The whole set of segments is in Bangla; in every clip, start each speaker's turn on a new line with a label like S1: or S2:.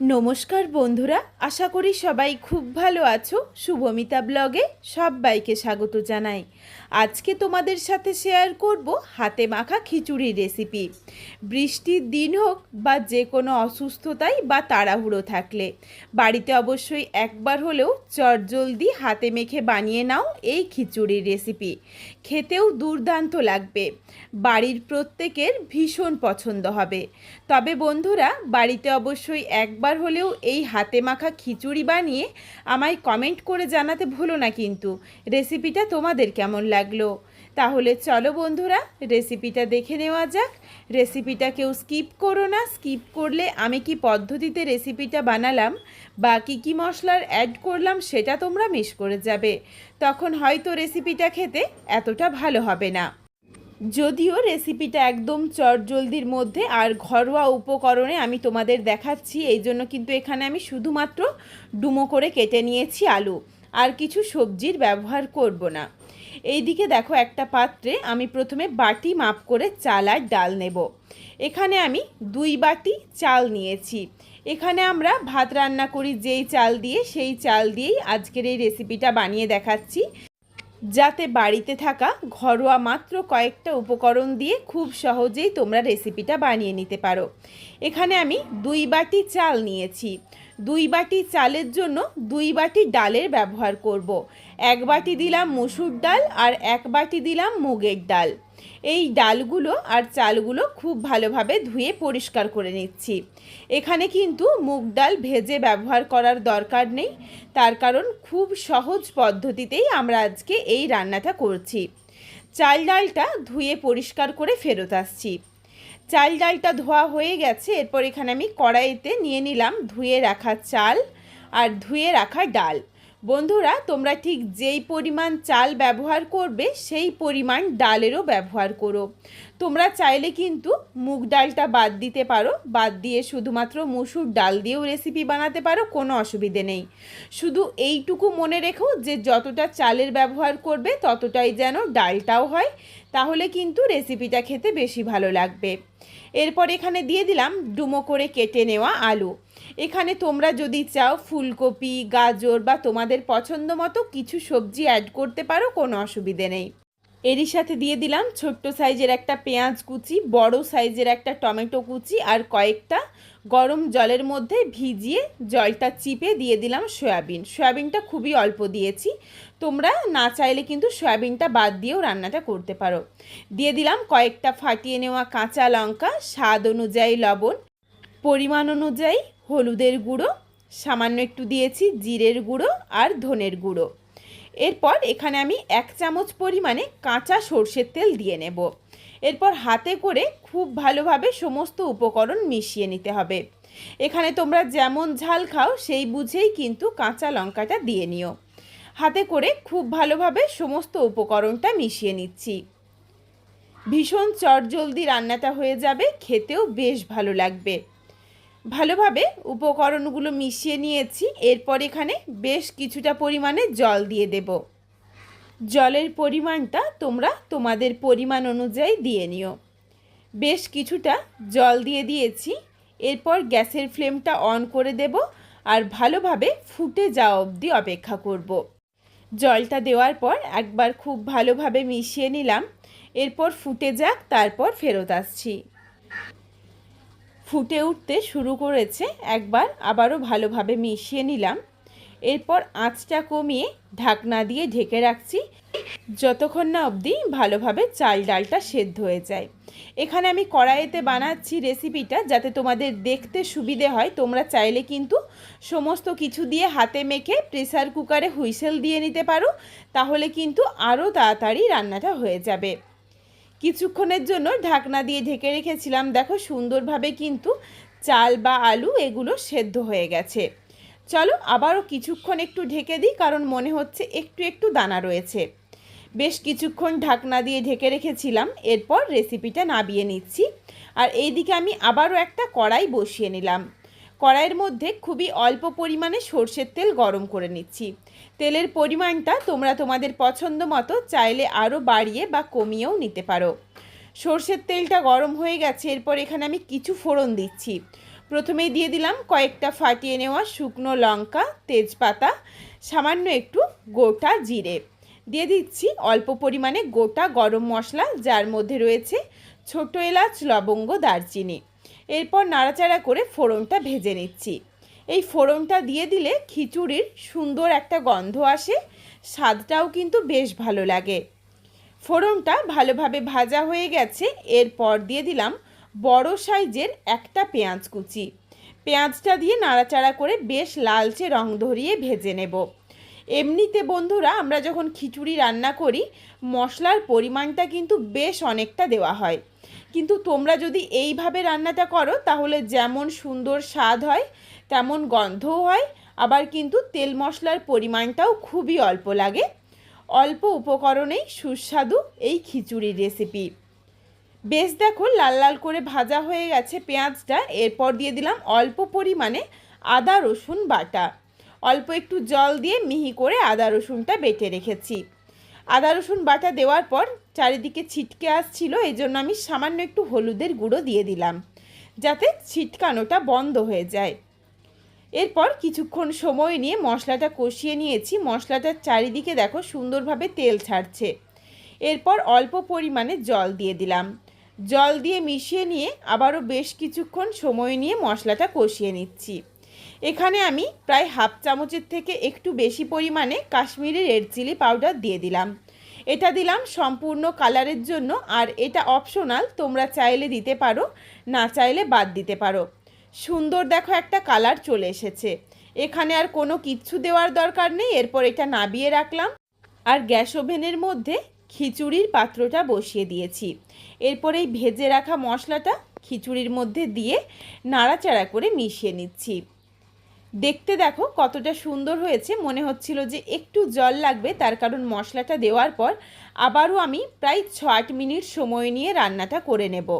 S1: নমস্কার বন্ধুরা আশা করি সবাই খুব ভালো আছো। শুভমিতা ব্লগে সবাইকে স্বাগত জানাই। আজকে তোমাদের সাথে শেয়ার করব হাতে মাখা খিচুড়ির রেসিপি বৃষ্টির দিন হোক বা যে কোনো অসুস্থতায় বা তাড়াহুড়ো থাকলে। বাড়িতে অবশ্যই একবার হলেও চটজলদি হাতে মেখে বানিয়ে নাও এই খিচুড়ির রেসিপি খেতেও দুর্দান্ত লাগবে। বাড়ির প্রত্যেকের ভীষণ পছন্দ হবে। তবে বন্ধুরা, বাড়িতে অবশ্যই একবার হলেও এই হাতে মাখা খিচুড়ি বানিয়ে আমায় কমেন্ট করে জানাতে ভুলো না কিন্তু। রেসিপিটা তোমাদের কেমন লাগল। তাহলে চলো বন্ধুরা রেসিপিটা দেখে নেওয়া যাক। রেসিপিটা কেউ স্কিপ করো না স্কিপ করলে আমি কি পদ্ধতিতে রেসিপিটা বানালাম বা কী কী মশলার অ্যাড করলাম সেটা তোমরা মিস করে যাবে। তখন হয়তো রেসিপিটা খেতে এতটা ভালো হবে না। যদিও রেসিপিটা একদম চটজলদির মধ্যে আর ঘরোয়া উপকরণে আমি তোমাদের দেখাচ্ছি, এই জন্য কিন্তু এখানে আমি শুধুমাত্র ডুমো করে কেটে নিয়েছি আলু। আর কিছু সবজির ব্যবহার করব না। এইদিকে দেখো একটা পাত্রে আমি প্রথমে বাটি মাপ করে চাল আর ডাল নেব। এখানে আমি দুই বাটি চাল নিয়েছি। এখানে আমরা ভাত রান্না করি যেই চাল দিয়ে, সেই চাল দিয়েই আজকের এই রেসিপিটা বানিয়ে দেখাচ্ছি। যাতে বাড়িতে থাকা ঘরোয়া মাত্র কয়েকটা উপকরণ দিয়ে খুব সহজেই তোমরা রেসিপিটা বানিয়ে নিতে পারো। এখানে আমি দুই বাটি চাল নিয়েছি। দুই বাটি চালের জন্য দুই বাটি ডালের ব্যবহার করব। এক বাটি দিলাম মুসুর ডাল আর এক বাটি দিলাম মুগের ডাল। এই ডালগুলো আর চালগুলো খুব ভালোভাবে ধুয়ে পরিষ্কার করে নিচ্ছি। এখানে কিন্তু মুগ ডাল ভেজে ব্যবহার করার দরকার নেই। তার কারণ খুব সহজ পদ্ধতিতেই আমরা আজকে এই রান্নাটা করছি। চাল ডালটা ধুয়ে পরিষ্কার করে ফেরত আসছি। চাল ডালটা ধোয়া হয়ে গেছে, এরপর এখানে আমি কড়াইতে নিয়ে নিলাম ধুয়ে রাখা চাল আর ধুয়ে রাখা ডাল। বন্ধুরা, তোমরা ঠিক যেই পরিমাণ চাল ব্যবহার করবে, সেই পরিমাণ ডালেরও ব্যবহার করো। তোমরা চাইলে কিন্তু মুগ ডালটা বাদ দিতে পারো, বাদ দিয়ে শুধুমাত্র মুসুর ডাল দিয়েও রেসিপি বানাতে পারো, কোনো অসুবিধে নেই। শুধু এইটুকু মনে রেখো যে, যতটা চালের ব্যবহার করবে, ততটাই যেন ডালটাও হয়, তাহলে কিন্তু রেসিপিটা খেতে বেশি ভালো লাগবে। এরপর এখানে দিয়ে দিলাম ডুমো করে কেটে নেওয়া আলু। এখানে তোমরা যদি চাও ফুলকপি, গাজর বা তোমাদের পছন্দ মতো কিছু সবজি অ্যাড করতে পারো, কোনো অসুবিধে নেই। এরই সাথে দিয়ে দিলাম ছোট্ট সাইজের একটা পেঁয়াজ কুচি, বড় সাইজের একটা টমেটো কুচি আর কয়েকটা গরম জলের মধ্যে ভিজিয়ে জলটা চিপে দিয়ে দিলাম সয়াবিন। সয়াবিনটা খুবই অল্প দিয়েছি। তোমরা না চাইলে কিন্তু সয়াবিনটা বাদ দিয়েও রান্নাটা করতে পারো। দিয়ে দিলাম কয়েকটা ফাটিয়ে নেওয়া কাঁচা লঙ্কা, স্বাদ অনুযায়ী লবণ। পরিমাণ অনুযায়ী হলুদের গুঁড়ো, সামান্য একটু দিয়েছি জিরের গুঁড়ো আর ধনের গুঁড়ো। এরপর এখানে আমি এক চামচ পরিমাণে কাঁচা সর্ষের তেল দিয়ে নেব। এরপর হাতে করে খুব ভালোভাবে সমস্ত উপকরণ মিশিয়ে নিতে হবে। এখানে তোমরা যেমন ঝাল খাও, সেই বুঝেই কিন্তু কাঁচা লঙ্কাটা দিয়ে নিও। হাতে করে খুব ভালোভাবে সমস্ত উপকরণটা মিশিয়ে নিচ্ছি। ভীষণ চটজলদি রান্নাটা হয়ে যাবে, খেতেও বেশ ভালো লাগবে। ভালোভাবে উপকরণগুলো মিশিয়ে নিয়েছি। এরপর এখানে বেশ কিছুটা পরিমাণে জল দিয়ে দেব। জলের পরিমাণটা তোমরা তোমাদের পরিমাণ অনুযায়ী দিয়ে নিও। বেশ কিছুটা জল দিয়ে দিয়েছি। এরপর গ্যাসের ফ্লেমটা অন করে দেব আর ভালোভাবে ফুটে যাওয়া অবধি অপেক্ষা করব। জলটা দেওয়ার পর একবার খুব ভালোভাবে মিশিয়ে নিলাম। এরপর ফুটে যাক, তারপর ফেরত আসছি। ফুটে উঠতে শুরু করেছে, একবার আবারও ভালোভাবে মিশিয়ে নিলাম। এরপর আঁচটা কমিয়ে ঢাকনা দিয়ে ঢেকে রাখছি। যতক্ষণ না অবধি ভালোভাবে চাল ডালটা সেদ্ধ হয়ে যায়। এখানে আমি কড়াইতে বানাচ্ছি রেসিপিটা যাতে তোমাদের দেখতে সুবিধে হয়। তোমরা চাইলে কিন্তু সমস্ত কিছু দিয়ে হাতে মেখে প্রেসার কুকারে হুইসেল দিয়ে নিতে পারো। তাহলে কিন্তু আরও তাড়াতাড়ি রান্নাটা হয়ে যাবে। কিছুক্ষণের জন্য ঢাকনা দিয়ে ঢেকে রেখেছিলাম। দেখো সুন্দরভাবে কিন্তু চাল বা আলু এগুলো সেদ্ধ হয়ে গেছে। চলো আবারও কিছুক্ষণ একটু ঢেকে দিই, কারণ মনে হচ্ছে একটু একটু দানা রয়েছে। বেশ কিছুক্ষণ ঢাকনা দিয়ে ঢেকে রেখেছিলাম, এরপর রেসিপিটা নাবিয়ে নিচ্ছি। আর এইদিকে আমি আবারও একটা কড়াই বসিয়ে নিলাম। কড়াইয়ের মধ্যে খুবই অল্প পরিমাণে সর্ষের তেল গরম করে নিচ্ছি। তেলের পরিমাণটা তোমরা তোমাদের পছন্দ মতো চাইলে আরও বাড়িয়ে বা কমিয়েও নিতে পারো। সর্ষের তেলটা গরম হয়ে গেছে, এরপর এখানে আমি কিছু ফোড়ন দিচ্ছি। প্রথমেই দিয়ে দিলাম কয়েকটা ফাটিয়ে নেওয়া শুকনো লঙ্কা, তেজপাতা, সামান্য একটু গোটা জিরে। দিয়ে দিচ্ছি অল্প পরিমাণে গোটা গরম মশলা, যার মধ্যে রয়েছে ছোট এলাচ, লবঙ্গ, দারচিনি। এরপর নাড়াচাড়া করে ফোড়নটা ভেজে নিচ্ছি। এই ফোড়নটা দিয়ে দিলে খিচুড়ির সুন্দর একটা গন্ধ আসে, স্বাদটাও কিন্তু বেশ ভালো লাগে। ফোড়নটা ভালোভাবে ভাজা হয়ে গেছে, এরপর দিয়ে দিলাম বড় সাইজের একটা পেঁয়াজ কুচি। পেঁয়াজটা দিয়ে নাড়াচাড়া করে বেশ লালচে রং ধরিয়ে ভেজে নেব। এমনিতে বন্ধুরা, আমরা যখন খিচুড়ি রান্না করি, মশলার পরিমাণটা কিন্তু বেশ অনেকটা দেওয়া হয়। কিন্তু তোমরা যদি এইভাবে রান্নাটা করো, তাহলে যেমন সুন্দর স্বাদ হয়, তেমন গন্ধও হয়, আবার কিন্তু তেল মশলার পরিমাণটাও খুবই অল্প লাগে। অল্প উপকরণেই সুস্বাদু এই খিচুড়ির রেসিপি বেশ দেখো, লাল লাল করে ভাজা হয়ে গেছে পেঁয়াজটা। এরপর দিয়ে দিলাম অল্প পরিমাণে আদা রসুন বাটা। অল্প একটু জল দিয়ে মিহি করে আদা রসুনটা বেটে রেখেছি। আদা, রসুন বাটা দেওয়ার পর চারিদিকে ছিটকে আসছিল এই জন্য আমি সামান্য একটু হলুদের গুঁড়ো দিয়ে দিলাম, যাতে ছিটকানোটা বন্ধ হয়ে যায়। এরপর কিছুক্ষণ সময় নিয়ে মশলাটা কষিয়ে নিয়েছি। মশলাটার চারিদিকে দেখো সুন্দরভাবে তেল ছাড়ছে। এরপর অল্প পরিমাণে জল দিয়ে দিলাম। জল দিয়ে মিশিয়ে নিয়ে আবারও বেশ কিছুক্ষণ সময় নিয়ে মশলাটা কষিয়ে নিচ্ছি। এখানে আমি প্রায় হাফ চামচের থেকে একটু বেশি পরিমাণে কাশ্মীরি রেড চিলি পাউডার দিয়ে দিলাম। এটা দিলাম সম্পূর্ণ কালারের জন্য আর এটা অপশনাল, তোমরা চাইলে দিতে পারো, না চাইলে বাদ দিতে পারো। সুন্দর দেখো একটা কালার চলে এসেছে। এখানে আর কোনো কিচ্ছু দেওয়ার দরকার নেই, এরপর এটা নাবিয়ে রাখলাম। আর গ্যাস ওভেনের মধ্যে খিচুড়ির পাত্রটা বসিয়ে দিয়েছি। এরপর এই ভেজে রাখা মশলাটা খিচুড়ির মধ্যে দিয়ে নাড়াচাড়া করে মিশিয়ে নিচ্ছি। দেখতে দেখো কতটা সুন্দর হয়েছে। মনে হচ্ছিল যে একটু জল লাগবে, তার কারণ মশলাটা দেওয়ার পর আবারও আমি প্রায় ছ আট মিনিট সময় নিয়ে রান্নাটা করে নেব,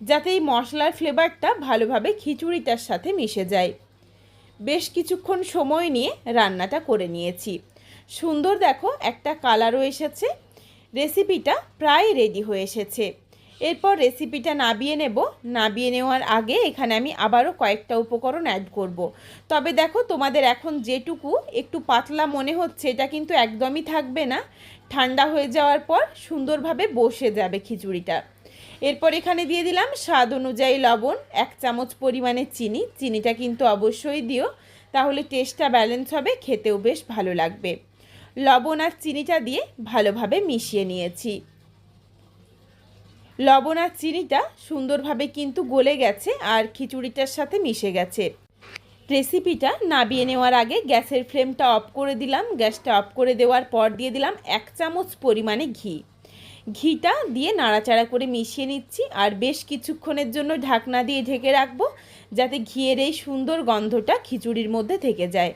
S1: যাতে এই মশলার ফ্লেভারটা ভালোভাবে খিচুড়িটার সাথে মিশে যায়। বেশ কিছুক্ষণ সময় নিয়ে রান্নাটা করে নিয়েছি। সুন্দর দেখো একটা কালারও এসেছে রেসিপিটা প্রায় রেডি হয়ে এসেছে। এরপর রেসিপিটা নাবিয়ে নেব। নাবিয়ে নেওয়ার আগে এখানে আমি আবারও কয়েকটা উপকরণ অ্যাড করব। তবে দেখো, তোমাদের এখন যেটুকু একটু পাতলা মনে হচ্ছে, এটা কিন্তু একদমই থাকবে না। ঠান্ডা হয়ে যাওয়ার পর সুন্দরভাবে বসে যাবে খিচুড়িটা। এরপর এখানে দিয়ে দিলাম স্বাদ অনুযায়ী লবণ, এক চামচ পরিমাণে চিনি। চিনিটা কিন্তু অবশ্যই দিও, তাহলে টেস্টটা ব্যালেন্স হবে, খেতেও বেশ ভালো লাগবে। লবণ আর চিনিটা দিয়ে ভালোভাবে মিশিয়ে নিয়েছি। লবণ আর চিনিটা সুন্দরভাবে কিন্তু গলে গেছে আর খিচুড়িটার সাথে মিশে গেছে। রেসিপিটা নাবিয়ে নেওয়ার আগে গ্যাসের ফ্লেমটা অফ করে দিলাম। গ্যাসটা অফ করে দেওয়ার পর দিয়ে দিলাম এক চামচ পরিমাণে ঘি। ঘিটা দিয়ে নাড়াচাড়া করে মিশিয়ে নিচ্ছি আর বেশ কিছুক্ষণের জন্য ঢাকনা দিয়ে ঢেকে রাখব যাতে ঘিয়ের এই সুন্দর গন্ধটা খিচুড়ির মধ্যে থেকে যায়।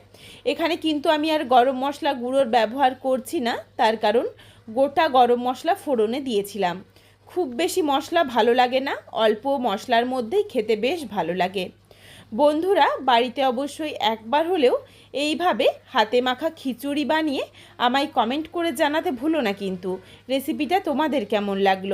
S1: এখানে কিন্তু আমি আর গরম মশলা গুঁড়োর ব্যবহার করছি না, তার কারণ গোটা গরম মশলা ফোড়নে দিয়েছিলাম। খুব বেশি মশলা ভালো লাগে না, অল্প মশলার মধ্যেই খেতে বেশ ভালো লাগে। বন্ধুরা, বাড়িতে অবশ্যই একবার হলেও এইভাবে হাতে মাখা খিচুড়ি বানিয়ে আমায় কমেন্ট করে জানাতে ভুলো না কিন্তু। রেসিপিটা তোমাদের কেমন লাগল?